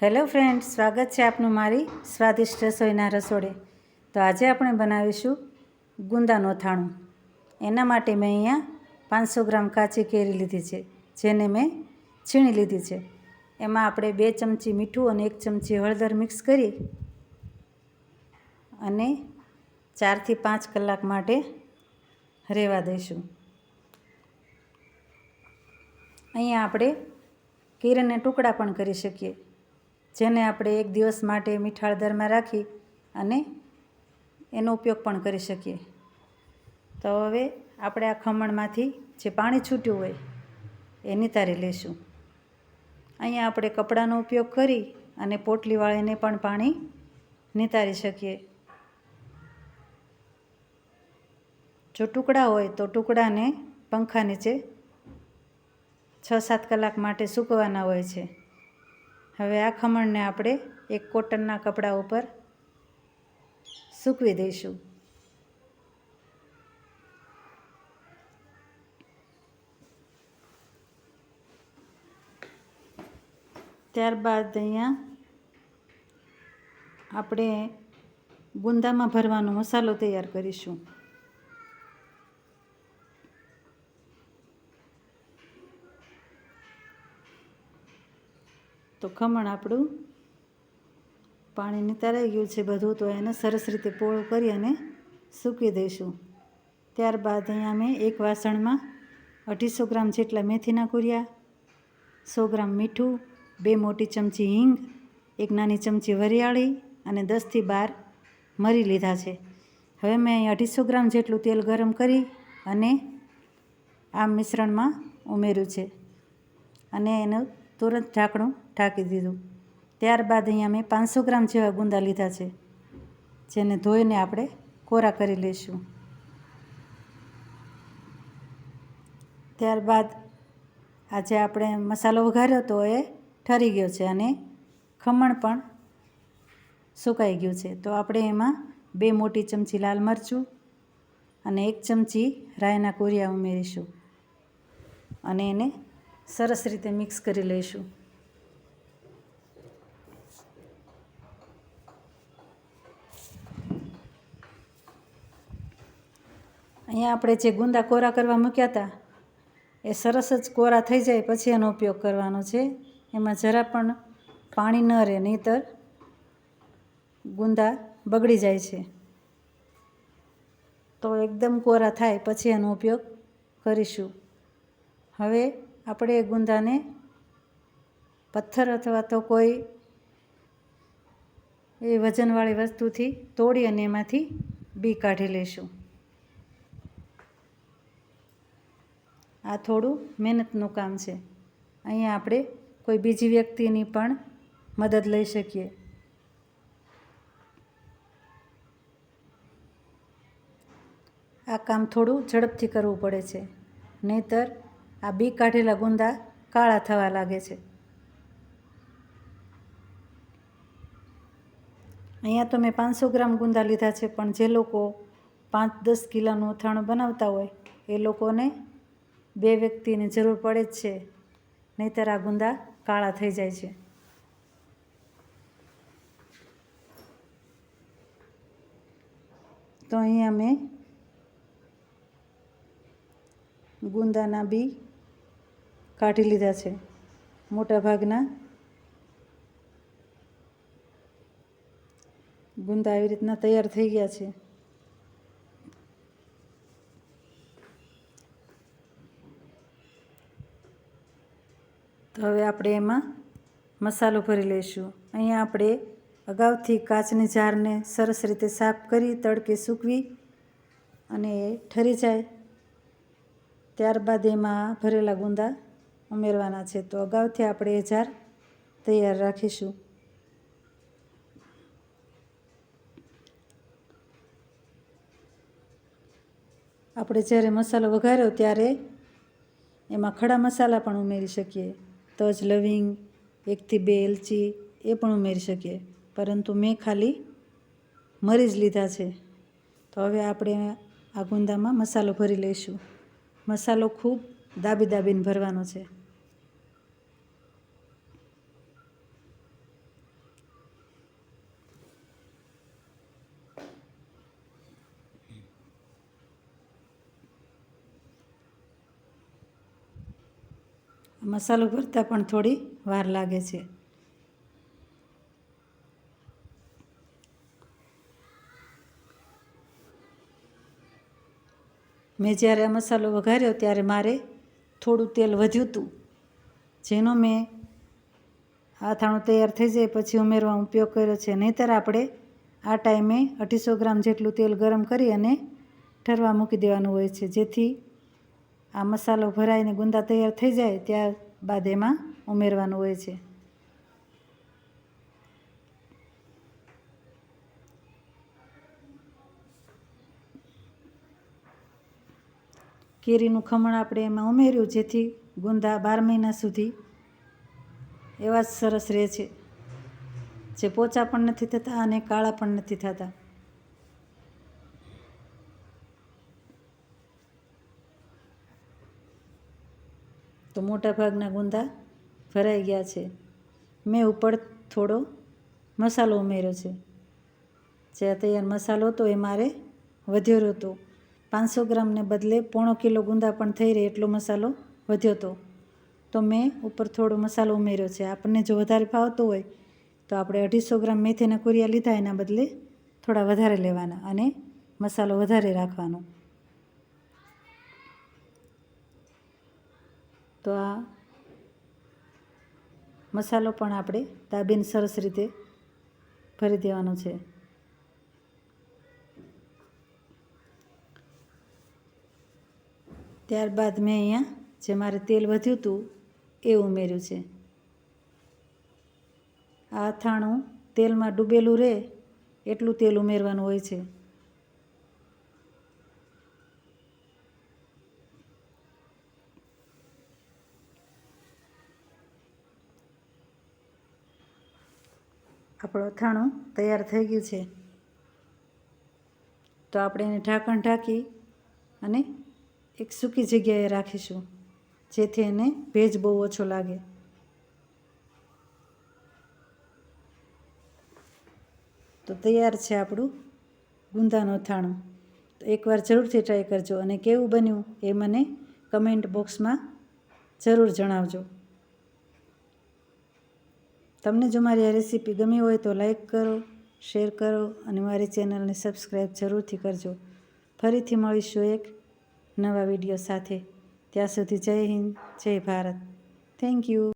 Hello friend સ્વાગત છે આપનું મારી સ્વાદિષ્ટ રસોઈના રસોડે. તો આજે આપણે બનાવીશું ગુંદાનું અથાણું એના માટે મેં અહીંયા પાંચસો ગ્રામ કાચી કેરી લીધી છે, જેને મેં છીણી લીધી છે. એમાં આપણે બે ચમચી મીઠું અને એક ચમચી હળદર મિક્સ કરી અને ચારથી પાંચ કલાક માટે રહેવા દઈશું. અહીંયા આપણે કેરીના ટુકડા પણ કરી શકીએ. જેને આપણે એક દિવસ માટે મીઠાળ હળદરમાં રાખી અને એનો ઉપયોગ પણ કરી શકીએ. તો હવે આપણે આ ખમણમાંથી જે પાણી છૂટ્યું હોય એ નિતારી લઈશું અહીંયા આપણે કપડાનો ઉપયોગ કરી અને પોટલી વાળીને પણ પાણી નિતારી શકીએ. જો ટુકડા હોય તો ટુકડાને પંખા નીચે છ સાત કલાક માટે સૂકવાના હોય છે. હવે આ ખમણને આપણે એક કોટનના કપડા ઉપર સૂકવી દઈશું. ત્યારબાદ અહીંયા આપણે ગુંદામાં ભરવાનો મસાલો તૈયાર કરીશું. તો ખમણ આપણું પાણી નિતારાઈ ગયું છે બધું, તો એને સરસ રીતે પોળું કરી અને સૂકી દઈશું. ત્યારબાદ અહીંયા મેં એક વાસણમાં અઢીસો ગ્રામ જેટલા મેથીના કુરિયા, સો ગ્રામ મીઠું, બે મોટી ચમચી હિંગ, એક નાની ચમચી વરિયાળી અને દસથી બાર મરી લીધા છે. હવે મેં અહીં અઢીસો ગ્રામ જેટલું તેલ ગરમ કરી અને આ મિશ્રણમાં ઉમેર્યું છે. અને એનું તુરંત ઢાંકણું ઢાંકી દીધું. ત્યારબાદ અહીંયા મેં પાંચસો ગ્રામ જેવા ગુંદા લીધા છે, જેને ધોઈને આપણે કોરા કરી લઈશું. ત્યારબાદ આજે આપણે મસાલો વઘાર્યો તો એ ઠરી ગયો છે અને ખમણ પણ સુકાઈ ગયું છે. તો આપણે એમાં બે મોટી ચમચી લાલ મરચું અને એક ચમચી રાયના કોરિયા ઉમેરીશું અને એને સરસ રીતે મિક્સ કરી લઈશું. અહીંયા આપણે જે ગુંદા કોરા કરવા મૂક્યા હતા, એ સરસ જ કોરા થઈ જાય પછી એનો ઉપયોગ કરવાનો છે. એમાં જરા પણ પાણી ન રહે, નહીંતર ગુંદા બગડી જાય છે. તો એકદમ કોરા થાય, પછી એનો ઉપયોગ કરીશું. હવે આપણે એ ગુંદાને પથ્થર અથવા તો કોઈ એ વજનવાળી વસ્તુથી તોડી અને એમાંથી બી કાઢી લઈશું. આ થોડું મહેનતનું કામ છે. અહીંયા આપણે કોઈ બીજી વ્યક્તિની પણ મદદ લઈ શકીએ. આ કામ થોડું ઝડપથી કરવું પડે છે. નહીંતર આ બી કાઢેલા ગુંદા કાળા થવા લાગે છે. અહીંયા તો મેં પાંચસો ગ્રામ ગુંદા લીધા છે, પણ જે લોકો પાંચ દસ કિલોનું અથાણું બનાવતા હોય, એ લોકોને બે વ્યક્તિની જરૂર પડે જ છે. નહીંતર આ ગુંદા કાળા થઈ જાય છે. તો અહીંયા મેં ગુંદાના બી કાઢી લીધા છે. મોટા ભાગના ગુંદા આવી રીતના તૈયાર થઈ ગયા છે. તો હવે આપણે એમાં મસાલો ભરી લઈશું. અહીંયા આપણે અગાઉથી કાચની જારને સરસ રીતે સાફ કરી, તડકે સૂકવી અને ઠરી જાય. ત્યારબાદ એમાં ભરેલા ગુંદા ઉમેરવાના છે. તો અગાઉથી આપણે એ જાર તૈયાર રાખીશું. આપણે જ્યારે મસાલો વઘાર્યો ત્યારે એમાં ખડા મસાલા પણ ઉમેરી શકીએ. તજ, લવિંગ, એકથી બે એલચી એ પણ ઉમેરી શકીએ. પરંતુ મેં ખાલી મરી જ લીધા છે. તો હવે આપણે આ ગુંદામાં મસાલો ભરી લઈશું. મસાલો ખૂબ દાબી દાબીને ભરવાનો છે. મસાલો ભરતા પણ થોડી વાર લાગે છે. મેં જ્યારે આ મસાલો વઘાર્યો ત્યારે મારે થોડું તેલ વધ્યું હતું. જેનો મેં અથાણું તૈયાર થઈ જાય પછી ઉમેરવા ઉપયોગ કર્યો છે. નહીંતર આપણે આ ટાઈમે અઢીસો ગ્રામ જેટલું તેલ ગરમ કરી અને ઠરવા મૂકી દેવાનું હોય છે. જેથી આ મસાલો ભરાઈને ગુંદા તૈયાર થઈ જાય ત્યારબાદ એમાં ઉમેરવાનું હોય છે. કેરીનું ખમણ આપણે એમાં ઉમેર્યું, જેથી ગુંદા બાર મહિના સુધી એવા જ સરસ રહે છે. જે પોચા પણ નથી થતા અને કાળા પણ નથી થતા. તો મોટા ભાગના ગુંદા ભરાઈ ગયા છે. મેં ઉપર થોડો મસાલો ઉમેર્યો છે. જે તૈયાર મસાલો હતો એ મારે વધ્યો હતો. પાંચસો ગ્રામને બદલે પોણો કિલો ગુંદા પણ થઈ રહે એટલો મસાલો વધ્યો હતો. તો મેં ઉપર થોડો મસાલો ઉમેર્યો છે. આપણને જો વધારે ભાવતો હોય તો આપણે અઢીસો ગ્રામ મેથીના કુરિયા લીધા એના બદલે થોડા વધારે લેવાના અને મસાલો વધારે રાખવાનો. તો આ મસાલો પણ આપણે દાબીને સરસ રીતે ભરી દેવાનો છે. ત્યારબાદ મેં અહીંયા જે મારે તેલ વધ્યું હતું એ ઉમેર્યું છે. આ અથાણું તેલમાં ડૂબેલું રહે એટલું તેલ ઉમેરવાનું હોય છે. આપણું અથાણું તૈયાર થઈ ગયું છે. તો આપણે એને ઢાંકણ ઢાંકી અને એક સૂકી જગ્યાએ રાખીશું, જેથી એને ભેજ બહુ ઓછો લાગે. તો તૈયાર છે આપણું ગુંદાનું અથાણું. તો એકવાર જરૂરથી ટ્રાય કરજો અને કેવું બન્યું એ મને કમેન્ટ બોક્સમાં જરૂર જણાવજો. તમને જો મારી આ રેસીપી ગમી હોય તો લાઈક કરો, શેર કરો અને મારી ચેનલને સબસ્ક્રાઈબ જરૂરથી કરજો. ફરીથી મળીશું એક નવા વીડિયો સાથે. ત્યાં સુધી જય હિન્દ, જય ભારત. Thank you